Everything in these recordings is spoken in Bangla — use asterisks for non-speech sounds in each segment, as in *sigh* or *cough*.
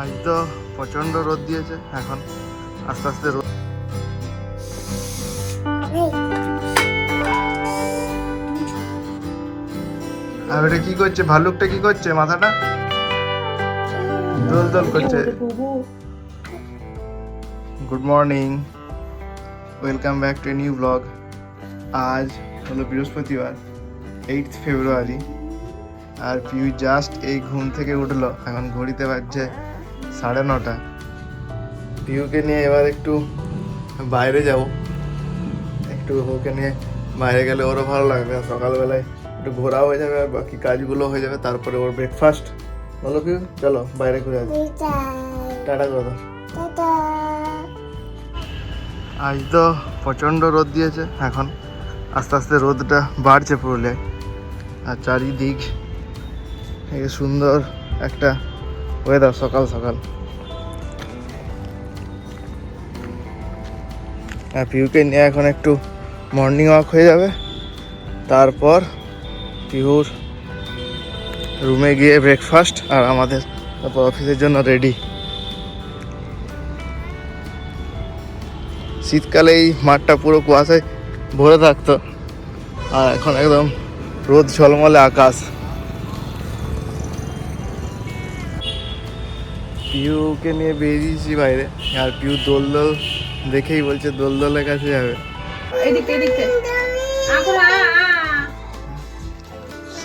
আজ তো প্রচণ্ড রোদ দিয়েছে, এখন আস্তে আস্তে রোদ আর ওটা কি করছে? ভাল্লুকটা কি করছে? মাথাটা? দোল দোল করছে। Good morning welcome back to new vlog আজ হলো বৃহস্পতিবার এইট ফেব্রুয়ারি আর পিউ জাস্ট এই ঘুম থেকে উঠল। এখন ঘড়িতে বাজছে সাড়ে নটা। পিউকে নিয়ে এবার একটু বাইরে যাব। একটু ওকে নিয়ে বাইরে গেলে ওরও ভালো লাগবে। সকালবেলায় একটু ঘোরাও হয়ে যাবে আর বাকি কাজগুলো হয়ে যাবে। তারপরে ওর ব্রেকফাস্ট বলো পিউ চলো বাইরে ঘুরে আসি। টাটা করো আজ তো প্রচণ্ড রোদ দিয়েছে এখন। আস্তে আস্তে রোদটা বাড়ছে পুরুলিয়ায়। আর চারিদিক সুন্দর একটা ওয়েদার সকাল সকাল। হ্যাঁ পিউকে নিয়ে এখন একটু মর্নিং ওয়াক হয়ে যাবে। তারপর পিহুর রুমে গিয়ে ব্রেকফাস্ট আর আমাদের তারপর অফিসের জন্য রেডি শীতকালে এই মাঠটা পুরো কুয়াশায় ভরে থাকতো। আর এখন একদম রোদ ঝলমলে আকাশ। পিউকে নিয়ে বেরিয়েছি বাইরে আর পিউ দোল দোল দেখেই বলছে দোল দোলের কাছে যাবে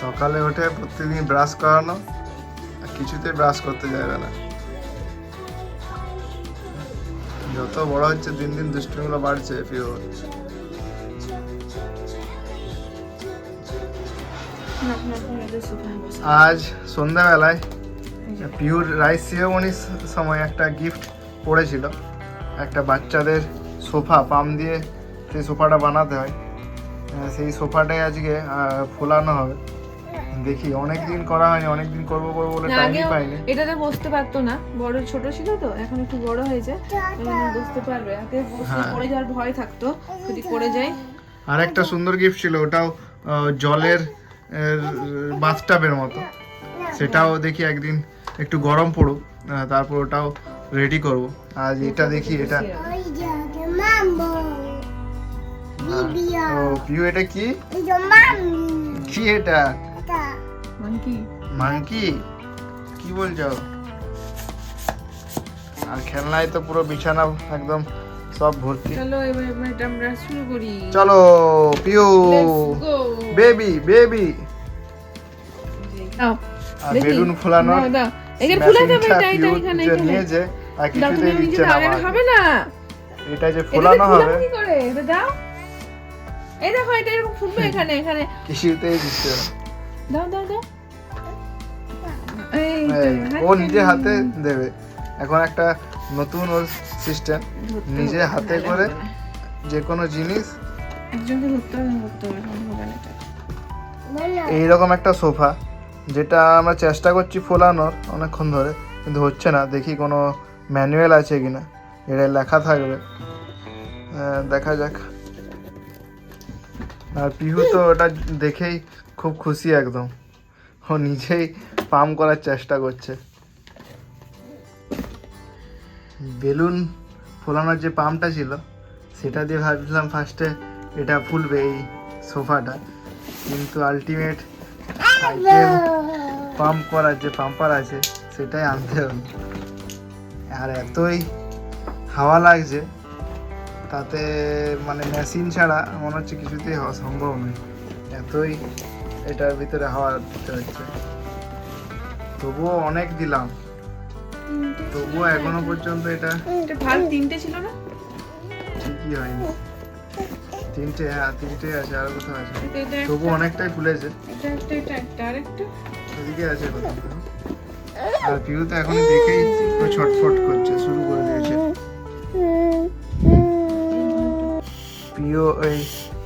সকালে উঠে প্রতিদিন ব্রাশ করানো আর কিছুতে ব্রাশ করতে যাবে না যত বড় হচ্ছে দিন দিন দুষ্টুমিগুলো বাড়ছে পিউ আজ সন্ধ্যাবেলায় পিওর রাইস সিরেমনির সময় একটা গিফট পড়েছিল। একটা বাচ্চাদের সোফা পাম দিয়ে সেই সোফাটা বানাতে হয় সেই সোফাটাই আজকে ফোলানো হবে। দেখি অনেক দিন করা হয়নি অনেক দিন করব করব বলে টাইমই পাইনি। এটাতে বসতে পারতো না। বড় ছোট ছিল তো এখন একটু বড় হয়েছে। এখন বসতে পারবে। আগে বসতে হ্যাঁ। পড়ে যাওয়ার ভয় থাকতো যদি পড়ে যায়। আর একটা সুন্দর গিফট ছিল ওটাও জলের বাথটাবের মতো। সেটাও দেখি একদিন একটু গরম পড়ুক তারপর ওটাও রেডি করব। আজ এটা দেখি এটা। ও পিউ এটা কি? কি এটা? কি মাংকি কি বলছো? আর খেলনায় তো পুরো বিছানা একদম সব ভর্তি। চলো এবার এবার আমরা শুরু করি। চলো পিউ বেবি বেবি আর বেলুন ফোলানোর। দাও, ফুলে এটা যে আর কিছুতেই দিচ্ছে নিজে না দাও এটা আমাকে। হবে না? এটা যে ফোলানো হবে? কি করে? এটা দাও। এই দেখো এটা এরকম ফুটবে এখানে এখানে। কিছুতেই দিচ্ছে না। দাও দাও দাও। এই তো, এই, ও নিজে হাতে দেবে। এখন একটা নতুন ওর সিস্টেম নিজে হাতে করে যে কোনো জিনিস। এইরকম একটা সোফা। যেটা আমরা চেষ্টা করছি ফোলানোর অনেকক্ষণ ধরে, কিন্তু হচ্ছে না। দেখি কোনো ম্যানুয়াল আছে কিনা। এটা লেখা থাকবে। দেখা যাক। আর পিহু তো ওটা দেখেই খুব খুশি একদম। ও নিজেই পাম করার চেষ্টা করছে। বেলুন ফোলানোর যে পাম্পটা ছিল, সেটা দিয়ে ভাবছিলাম ফার্স্টে এটা ফুলবে এই সোফাটা। কিন্তু আলটিমেট সাইকেল পাম্প করার যে পাম্পার আছে সেটাই আনতে হবে। আর এতই হাওয়া লাগছে তাতে মানে মেশিন ছাড়া মনে হচ্ছে কিছুতেই হওয়া সম্ভব নয়। এতই এটার ভিতরে হাওয়া দিতে হচ্ছে। তবুও অনেক দিলাম। তবুও এখনও পর্যন্ত এটা তিনটে ছিল না? ঠিকই হয়নি। তিনটে হ্যাঁ তিনটে আছে আর কোথাও আছে। তবু অনেকটাই ফুলেছে এটা একটা এটা একটা আরেকটা? এদিকে আছে আর পিউ তো এখন দেখেই ছটফট করছে, শুরু করে দিয়েছে। পিও ওই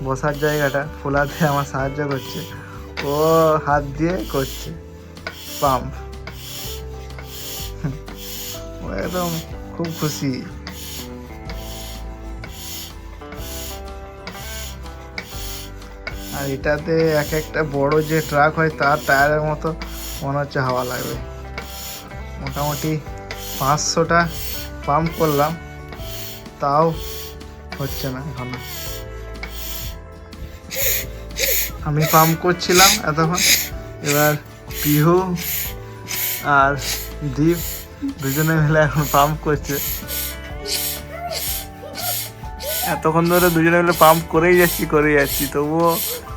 বসার জায়গাটা ফোলাতে আমার সাহায্য করছে। ও হাত দিয়ে করছে। পাম্প। ও একদম খুব খুশি। আর এটাতে এক একটা বড় যে ট্রাক হয়, তার টায়ারের মতো মনে হচ্ছে হাওয়া লাগবে। মোটামুটি পাঁচশোটা পাম্প করলাম, তাও হচ্ছে না এখন। আমি পাম্প করছিলাম এতক্ষণ, এবার পিহু আর দীপ দুজনে মিলে এখন পাম্প করছে। এতক্ষণ ধরে দুজনে মিলে পাম্প করেই যাচ্ছি করেই যাচ্ছি, তবুও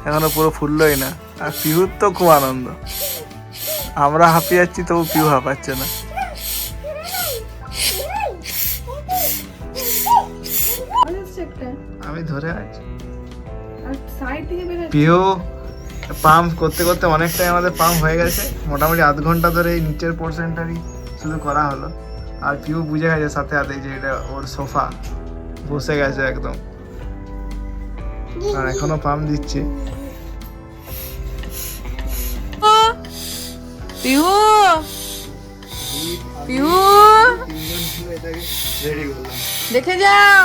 এখনও পুরো ফুললোই না। আর পিহুর তো খুব আনন্দ। আমরা হাঁপিয়ে যাচ্ছি তবু পিহু হাঁপাচ্ছে না। আমি ধরে আছি। আর সাইড থেকে বের হচ্ছে। পিহু পাম্প করতে করতে অনেকটাই আমাদের পাম্প হয়ে গেছে। মোটামুটি আধ ঘণ্টা ধরে এই নিচের পোর্শনটারই শুধু করা হলো। আর পিহু বুঝে গেছে সাথে সাথে যে এটা ওর সোফা বসে গেছে একদম। আর এখনও পাম্প দিচ্ছি। পিহু! পিহু! দেখে যাও!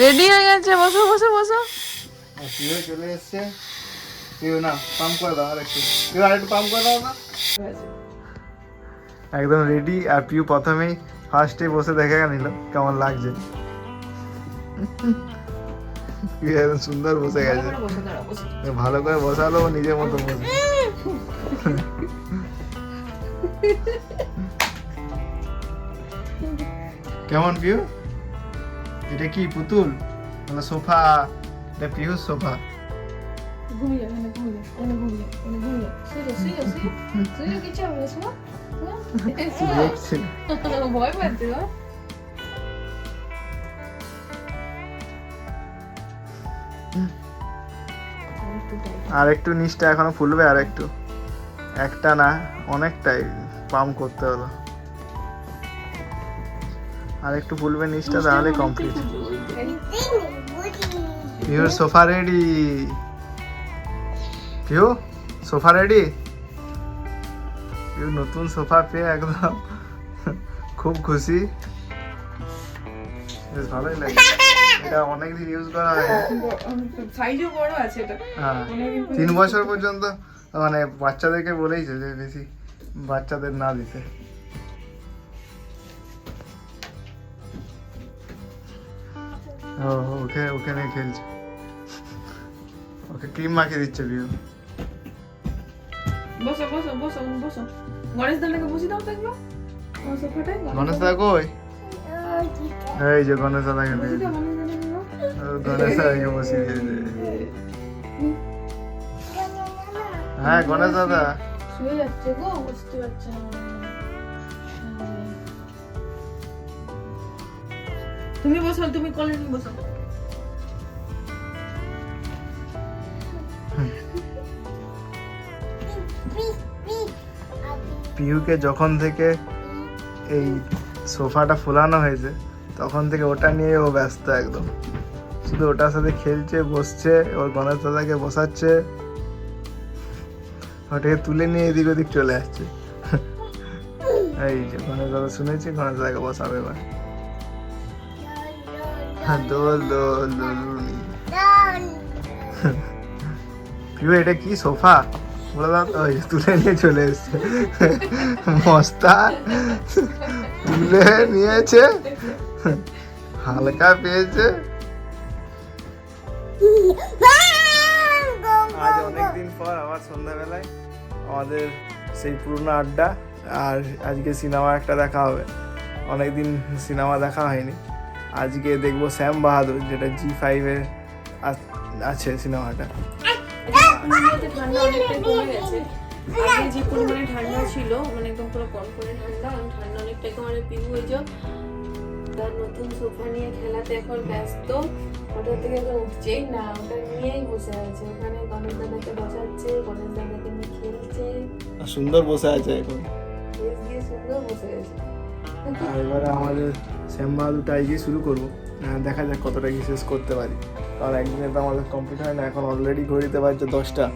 রেডি হয়ে গেছে বসো বসো বসো। আর পিহু চলে এসছে পিহু না পাম্প করে দাও আর একটু পিহু আর একটু পাম্প করে দাও না একদম রেডি আর পিউ প্রথমেই ফার্স্টে বসে দেখে নিল কেমন লাগছে। একদম সুন্দর বসে গেছে। ভালো করে বসালো ও নিজের মতো বসে। কেমন পিউ এটা কি পুতুল? মানে সোফা? এটা পিউর সোফা। ঘুমিয়ে এখানে ঘুমিয়ে এখানে ঘুমিয়ে এখানে ঘুমিয়ে। শুয়ে শুয়ে শুয়ে শুয়ে যাও হবে শোনো দেখছি ভয় পাচ্ছে আর একটু নিচটা এখনও ফুলবে আর একটু একটা না অনেকটাই। পাম্প করতে হলো। আর একটু ফুলবে নিচটা তাহলে complete pure sofa ready Piu sofa ready Piu নতুন সোফা পেয়ে একদম *laughs* খুব খুশি। বেশ ভালোই লাগে। এটা অনেকদিন ইউজ করা হয় সাইজও বড় আছে এটা। হ্যাঁ। তিন বছর পর্যন্ত মানে বাচ্চাদেরকে বলেইছে যে বেশি বাচ্চাদের না দিতে। ও ওকে ওখানে খেলছে। ওকে ক্রিম মাখিয়ে দিচ্ছে বিউ বসো বসো বসো বসো। গণেশ দাদাকে বসে দাও তো একবার। গণেশ দা কই? এই যে গণেশ দাদাকে। গণেশ দাদাকে বসিয়ে দিয়েছে। হ্যাঁ গণেশ দাদা। শুয়ে যাচ্ছে গো বুঝতে পারছে না তুমি পিহুকে যখন থেকে এই সোফাটা ফোলানো হয়েছে, তখন থেকে ওটা নিয়ে ও ব্যস্ত একদম। শুধু ওটার সাথে খেলছে, বসছে, ওর গণেশ দাদাকে বসাচ্ছে। ওটাকে তুলে নিয়ে এদিক ওদিক চলে আসছে। এই যে গণেশ দাদা শুনেছি গণেশ দাদাকে বসাবে এবার। হ্যাঁ, দোল দোল দোলুনি। পিউ এটা কি সোফা? বলে দাও ওই তুলে নিয়ে চলে এসছে। মস্তা। তুলে নিয়েছে। হালকা পেয়েছে। আজ অনেকদিন পর আবার সন্ধ্যাবেলায় আমাদের সেই পুরনো আড্ডা, আর আজকে সিনেমা একটা দেখা হবে। অনেকদিন সিনেমা দেখা হয়নি। আজকে দেখব শ্যাম বাহাদুর, যেটা জি ফাইভের আছে সিনেমাটা। ঠান্ডা অনেকটাই কমে গেছে ছিল মানে একদম পুরো কনকনে ঠান্ডা ঠান্ডা অনেকটাই কমে পিহু হয়ে যাও তার নতুন সোফা নিয়ে খেলাতে এখন ব্যস্ত। ওটা থেকে এখন উঠছেই না ওটা নিয়েই বসে আছে। ওখানে গণেশ দাদাকে বসাচ্ছে গণেশ দাদাকে নিয়ে খেলছে। আর সুন্দর বসে আছে এখন। দিয়ে সুন্দর বসে আর এবারে আমাদের শ্যাম বাহাদুরটা আজকে শুরু করব। আহ, দেখা যাক কতটা কি শেষ করতে পারি। কারণ একদিনে তো আমাদের কমপ্লিট হয় না এখন অলরেডি ঘড়িতে বাজছে দশটা।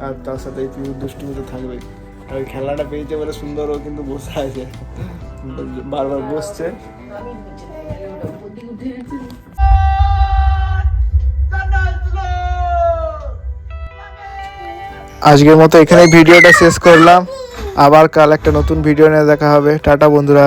আর তার সাথে এই পিউর দুষ্টুমি তো থাকবেই। আর ওই খেলাটা পেয়েছে বলে সুন্দরও কিন্তু বসে আছে। বারবার বসছে। আজকের মতো এখানে ভিডিওটা শেষ করলাম। আবার কাল একটা নতুন ভিডিও নিয়ে দেখা হবে। টাটা বন্ধুরা।